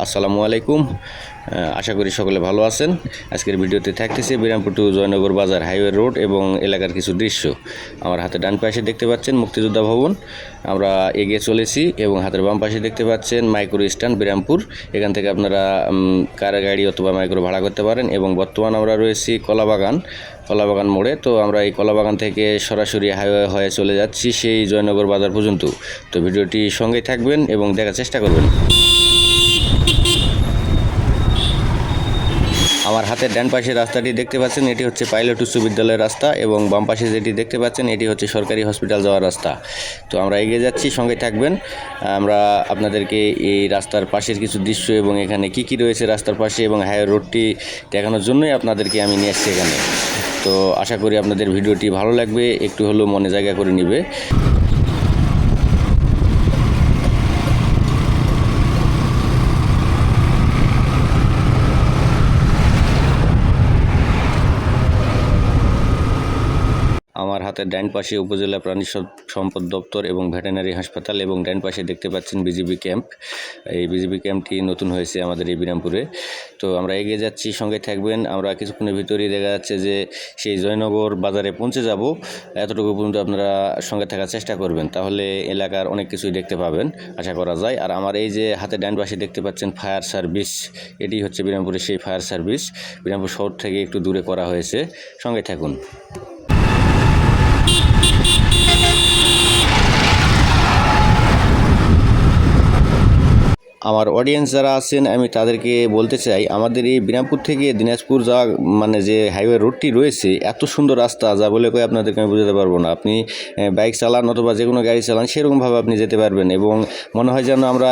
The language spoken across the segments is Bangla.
আসসালামু আলাইকুম। আশা করি সকলে ভালো আছেন। আজকের ভিডিওতে থাকতেছে বিরামপুর টু জয়নগর বাজার হাইওয়ে রোড এবং এলাকার কিছু দৃশ্য। আমার হাতে ডান পাশে দেখতে পাচ্ছেন মুক্তিযোদ্ধা ভবন। আমরা এগিয়ে চলেছি এবং হাতের বাম পাশে দেখতে পাচ্ছেন মাইক্রো স্ট্যান্ড বিরামপুর। এখান থেকে আপনারা কার গাড়ি অথবা মাইক্রো ভাড়া করতে পারেন এবং বর্তমান আমরা রয়েছি কলাবাগান কলাবাগান মোড়ে। তো আমরা এই কলাবাগান থেকে সরাসরি হাইওয়ে হয়ে চলে যাচ্ছি সেই জয়নগর বাজার পর্যন্ত। তো ভিডিওটি সঙ্গেই থাকবেন এবং দেখার চেষ্টা করবেন। আমার হাতের ডান পাশে রাস্তাটি দেখতে পাচ্ছেন, এটি হচ্ছে পাইলট উচ্চ বিদ্যালয়ের রাস্তা এবং বাম পাশে যেটি দেখতে পাচ্ছেন, এটি হচ্ছে সরকারি হসপিটাল যাওয়ার রাস্তা। তো আমরা এগিয়ে যাচ্ছি, সঙ্গে থাকবেন। আমরা আপনাদেরকে এই রাস্তার পাশের কিছু দৃশ্য এবং এখানে কি কি রয়েছে রাস্তার পাশে এবং হাইওয়ে রোডটি দেখানোর জন্যই আপনাদেরকে আমি নিয়ে এসেছি এখানে। তো আশা করি আপনাদের ভিডিওটি ভালো লাগবে, একটু হলেও মনে জায়গা করে নিবে আমার হাতের ডাইন পাশে উপজেলা প্রাণী সম্পদ দপ্তর এবং ভেটেনারি হাসপাতাল এবং ডাইন পাশে দেখতে পাচ্ছেন বিজিবি ক্যাম্প। এই বিজিবি ক্যাম্পটি নতুন হয়েছে আমাদের এই বিরামপুরে। তো আমরা এগিয়ে যাচ্ছি, সঙ্গে থাকবেন। আমরা কিছুক্ষণের ভিতরেই দেখা যাচ্ছে যে সেই জয়নগর বাজারে পৌঁছে যাব। এতটুকু পর্যন্ত আপনারা সঙ্গে থাকার চেষ্টা করবেন, তাহলে এলাকার অনেক কিছুই দেখতে পাবেন, আশা করা যায়। আর আমার এই যে হাতে ডান পাশে দেখতে পাচ্ছেন ফায়ার সার্ভিস, এটি হচ্ছে বিরামপুরের সেই ফায়ার সার্ভিস। বিরামপুর শহর থেকে একটু দূরে করা হয়েছে। সঙ্গে থাকুন। আমার অডিয়েন্স যারা আছেন, আমি তাদেরকে বলতে চাই, আমাদের এই বিরামপুর থেকে দিনাজপুর যাওয়া মানে যে হাইওয়ে রোডটি রয়েছে, এত সুন্দর রাস্তা, যা বলে কয়ে আপনাদেরকে আমি বোঝাতে পারব না। আপনি বাইক চালান অথবা যে কোনো গাড়ি চালান, সেরকমভাবে আপনি যেতে পারবেন এবং মনে হয় যেন আমরা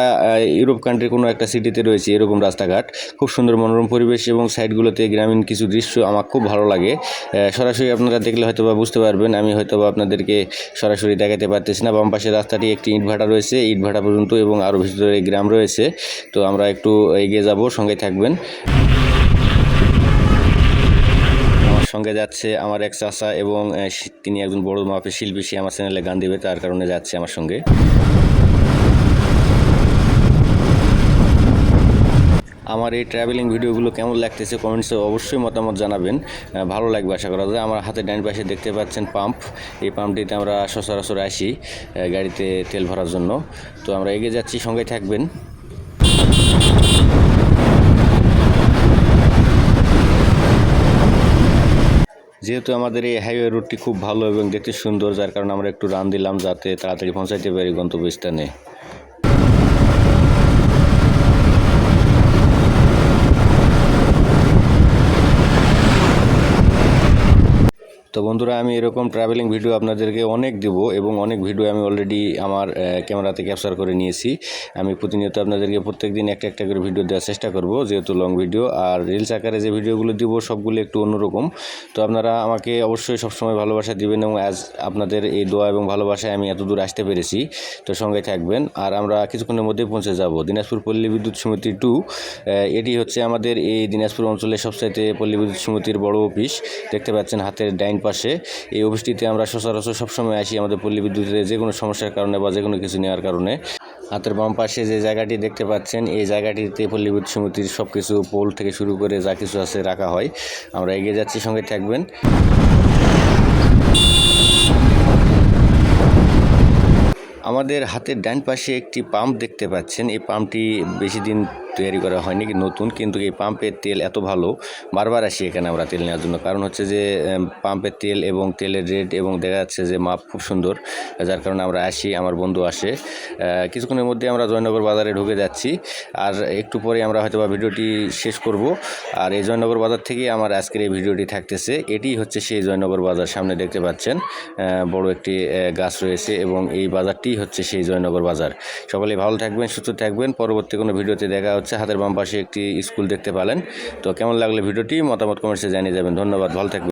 ইউরোপ কান্ট্রির কোনো একটা সিটিতে রয়েছি, এরকম রাস্তাঘাট। খুব সুন্দর মনোরম পরিবেশ এবং সাইডগুলোতে গ্রামীণ কিছু দৃশ্য আমার খুব ভালো লাগে। সরাসরি আপনারা দেখলে হয়তো বা বুঝতে পারবেন, আমি হয়তো বা আপনাদেরকে সরাসরি দেখাতে পারতেছি না। বাম পাশের রাস্তাটি একটি ইট ভাটা রয়েছে ইট ভাটা পর্যন্ত এবং আরও ভিতরে গ্রাম রয়েছে। তো আমরা একটু এগিয়ে যাব, সঙ্গে থাকবেন। সঙ্গে যাচ্ছে আমার এক চাচা এবং তিনি একজন বড় মাপের শিল্পী, সে আমার চ্যানেলে গান দেবে, তার কারণে যাচ্ছে আমার সঙ্গে। আমার এই ট্রাভেলিং ভিডিওগুলো কেমন লাগতেছে কমেন্টসে অবশ্যই মতামত জানাবেন। ভালো লাগবে আশা করা যায়। আমার হাতে ডান পাশে দেখতে পাচ্ছেন পাম্প এই পাম্পটিতে আমরা সচরাচর আসি গাড়িতে তেল ভরার জন্য। তো আমরা এগিয়ে যাচ্ছি, সঙ্গে থাকবেন। যেহেতু আমাদের এই হাইওয়ে রুটটি খুব ভালো এবং দেখতে সুন্দর, যার কারণে আমরা একটু রান দিলাম যাতে তাড়াতাড়ি পৌঁছাইতে পারি গন্তব্যস্থানে। তো বন্ধুরা, আমি এরকম ট্রাভেলিং ভিডিও আপনাদেরকে অনেক দিব এবং অনেক ভিডিও আমি অলরেডি আমার ক্যামেরাতে ক্যাপচার করে নিয়েছি। আমি প্রতিনিয়ত আপনাদেরকে প্রত্যেক দিন একটা একটা করে ভিডিও দেওয়ার চেষ্টা করব, যেহেতু লং ভিডিও আর রিলস আকারে যে ভিডিওগুলো দিব, সবগুলো একটু অন্যরকম। তো আপনারা আমাকে অবশ্যই সবসময় ভালোবাসা দিবেন এবং অ্যাজ আপনাদের এই দোয়া এবং ভালোবাসায় আমি এত দূর আসতে পেরেছি। তো সঙ্গে থাকবেন। আর আমরা কিছুক্ষণের মধ্যে পৌঁছে যাব, দিনাজপুর পল্লী বিদ্যুৎ সমিতি টু এটি হচ্ছে আমাদের এই দিনাজপুর অঞ্চলের সবচাইতে পল্লী বিদ্যুৎ সমিতির বড় অফিস দেখতে পাচ্ছেন হাতের ডাইন পাশে এই অফিসটিতে আমরা সচরাচর সবসময় আসি আমাদের পল্লী বিদ্যুতের যে কোনো সমস্যার কারণে বা যে কোনো কিছু নেওয়ার কারণে। হাতের বাম পাশে যে জায়গাটি দেখতে পাচ্ছেন, এই জায়গাটিতে পল্লী সমিতির সব কিছু পোল থেকে শুরু করে যা কিছু আছে রাখা হয়। আমরা এগিয়ে যাচ্ছি, সঙ্গে থাকবেন। আমাদের হাতের ডান পাশে একটি পাম্প দেখতে পাচ্ছেন। এই পাম্পটি বেশি দিন তৈরি করা হয়নি, কি নতুন, কিন্তু এই পাম্পের তেল এত ভালো, বারবার আসি এখানে আমরা তেল নেওয়ার জন্য। কারণ হচ্ছে যে পাম্পের তেল এবং তেলের রেট এবং দেখা যাচ্ছে যে মাপ খুব সুন্দর, যার কারণে আমরা আসি, আমার বন্ধু আসে। কিছুক্ষণের মধ্যে আমরা জয়নগর বাজারে ঢুকে যাচ্ছি, আর একটু পরে আমরা হয়তো বা ভিডিওটি শেষ করব। আর এই জয়নগর বাজার থেকে আমার আজকের এই ভিডিওটি থাকতেছে। এটি হচ্ছে সেই জয়নগর বাজার, সামনে দেখতে পাচ্ছেন বড় একটি গাছ রয়েছে এবং এই বাজারটি হচ্ছে সেই জয়নগর বাজার। সকলে ভালো থাকবেন, সুস্থ থাকবেন, পরবর্তী কোনো ভিডিওতে দেখা হচ্ছে হাতের বাম পাশে একটি স্কুল দেখতে পালেন। তো কেমন লাগলে ভিডিওটি? মতামত কমেন্টসে জানিয়ে যাবেন। ধন্যবাদ, ভালো থাকবেন।